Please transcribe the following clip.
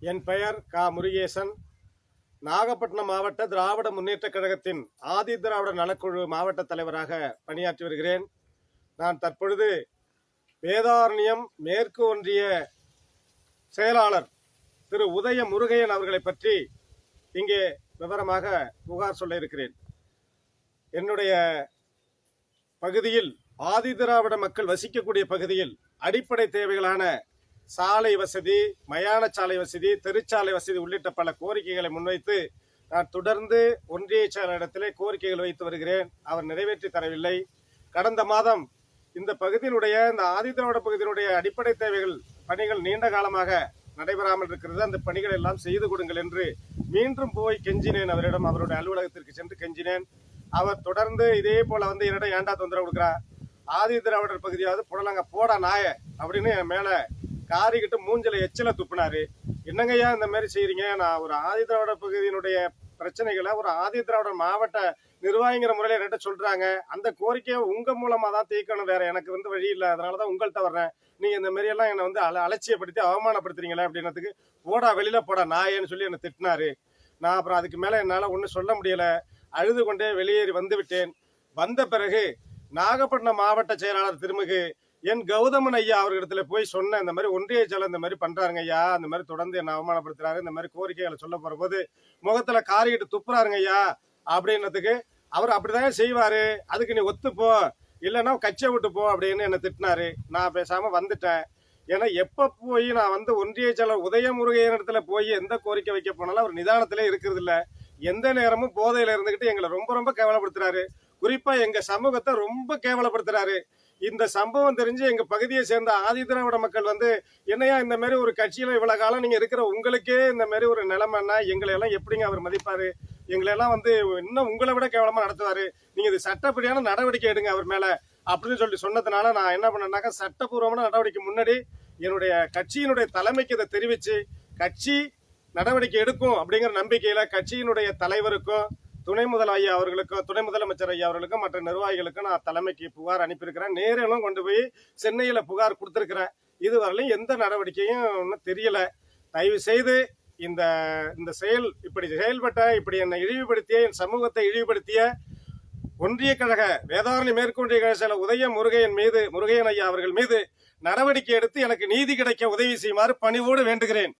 என் பெயர் கா. முருகேசன். நாகப்பட்டினம் மாவட்ட திராவிட முன்னேற்றக் கழகத்தின் ஆதி திராவிட நலக்குழு மாவட்ட தலைவராக பணியாற்றி வருகிறேன். நான் தற்பொழுது வேதாரண்யம் மேற்கு ஒன்றிய செயலாளர் திரு. உதய முருகையன் அவர்களை பற்றி இங்கே விவரமாக புகார் சொல்ல இருக்கிறேன். என்னுடைய பகுதியில் ஆதி திராவிட மக்கள் வசிக்கக்கூடிய பகுதியில் அடிப்படை தேவைகளான சாலை வசதி மயான சாலை வசதி தெருச்சாலை வசதி உள்ளிட்ட பல கோரிக்கைகளை முன்வைத்து நான் தொடர்ந்து ஒன்றிய செயலரிடத்திலே கோரிக்கைகள் வைத்து வருகிறேன். அவர் நிறைவேற்றி தரவில்லை. கடந்த மாதம் இந்த பகுதியினுடைய இந்த ஆதிதிராவிட பகுதியினுடைய அடிப்படை தேவைகள் பணிகள் நீண்ட காலமாக நடைபெறாமல் இருக்கிறது. அந்த பணிகள் எல்லாம் செய்து கொடுங்கள் என்று மீண்டும் போய் கெஞ்சினேன். அவரிடம் அவருடைய அலுவலகத்திற்கு சென்று கெஞ்சினேன். அவர் தொடர்ந்து இதே போல வந்து என்னிடம் ஏண்டா தொந்தரவு கொடுக்குறா? ஆதி திராவிடர் பகுதியாவது புடலங்க போடா நாய அப்படின்னு என் மேலே காரிக்கிட்டு மூஞ்சல எச்சில துப்புனாரு. என்னங்கய்யா இந்த மாதிரி செய்யறீங்க நான் ஒரு ஆதி திராவிட பகுதியினுடைய பிரச்சனைகளை ஒரு ஆதி திராவிட மாவட்ட நிர்வாகிங்கிற முறையில என்கிட்ட சொல்றாங்க. அந்த கோரிக்கையை உங்க மூலமா தான் தீர்க்கணும். வேற எனக்கு வந்து வழி இல்லை. அதனாலதான் உங்கள்கிட்ட வர்றேன். நீங்க இந்த மாதிரி எல்லாம் என்னை வந்து அல அலட்சியப்படுத்தி அவமானப்படுத்துறீங்களே அப்படின்னதுக்கு போடா வெளியில போடா நாயேன்னு சொல்லி என்னை திட்டினாரு. நான் அப்புறம் அதுக்கு மேல என்னால ஒன்றும் சொல்ல முடியல. அழுது கொண்டே வெளியேறி வந்து விட்டேன். வந்த பிறகு நாகப்பட்டினம் மாவட்ட செயலாளர் திருமிகு என் கௌதமன் ஐயா அவர்களிடத்துல போய் சொன்னேன் இந்த மாதிரி ஒன்றிய செயலர் இந்த மாதிரி பண்றாருங்க ஐயா இந்த மாதிரி தொடர்ந்து என்ன அவமானப்படுத்துறாரு இந்த மாதிரி கோரிக்கைகளை சொல்ல போற போது முகத்துல காரிக்கிட்டு துப்புறாருங்க ஐயா அப்படின்றதுக்கு அவர் அப்படிதான் செய்வாரு. அதுக்கு நீ ஒத்துப்போ இல்லைன்னா கட்சியை விட்டு போ அப்படின்னு என்ன திட்டினாரு. நான் பேசாம வந்துட்டேன். ஏன்னா எப்ப போய் நான் வந்து ஒன்றிய செயலர் உதயமுருகையன் இடத்துல போய் எந்த கோரிக்கை வைக்க போனாலும் அவர் நிதானத்திலே இருக்கிறது இல்ல. எந்த நேரமும் போதையில இருந்துகிட்டு எங்களை ரொம்ப ரொம்ப கேவலப்படுத்துறாரு. குறிப்பா எங்க சமூகத்தை ரொம்ப கேவலப்படுத்துறாரு. இந்த சம்பவம் தெரிஞ்சு எங்க பகுதியை சேர்ந்த ஆதி திராவிட மக்கள் வந்து என்னையா இந்த மாதிரி ஒரு கட்சியில இவ்வளவு காலம் நீங்க இருக்கிற உங்களுக்கே இந்த மாதிரி ஒரு நிலைமைன்னா எங்களை எல்லாம் எப்படிங்க அவர் மதிப்பாரு? எங்களை எல்லாம் வந்து இன்னும் உங்களை விட கேவலமா நடத்துவாரு? நீங்க இது சட்டப்படியான நடவடிக்கை எடுங்க அவர் மேல. அப்படின்னு சொல்லி சொன்னதுனால நான் என்ன பண்ணேன்னாக்கா சட்டப்பூர்வமான நடவடிக்கை முன்னாடி என்னுடைய கட்சியினுடைய தலைமைக்கு இதை தெரிவிச்சு கட்சி நடவடிக்கை எடுக்கும் அப்படிங்கிற நம்பிக்கையில கட்சியினுடைய தலைவருக்கும் துணை முதல் ஐயா அவர்களுக்கும் துணை முதலமைச்சர் ஐயா அவர்களுக்கும் மற்ற நிர்வாகிகளுக்கும் நான் தலைமைக்கு புகார் அனுப்பியிருக்கிறேன். நேரிலும் கொண்டு போய் சென்னையில் புகார் கொடுத்துருக்கிறேன். இதுவரையிலும் எந்த நடவடிக்கையும் ஒன்றும் தெரியல. தயவு செய்து இந்த இந்த செயல் இப்படி செயல்பட்ட இப்படி என்னை இழிவுபடுத்திய என் சமூகத்தை இழிவுபடுத்திய ஒன்றிய கழக வேதாரணி மேற்கொன்றிய கழக செயலர் உதய முருகையன் மீது முருகையன் ஐயா அவர்கள் மீது நடவடிக்கை எடுத்து எனக்கு நீதி கிடைக்க உதவி செய்யுமாறு பணிவோடு வேண்டுகிறேன்.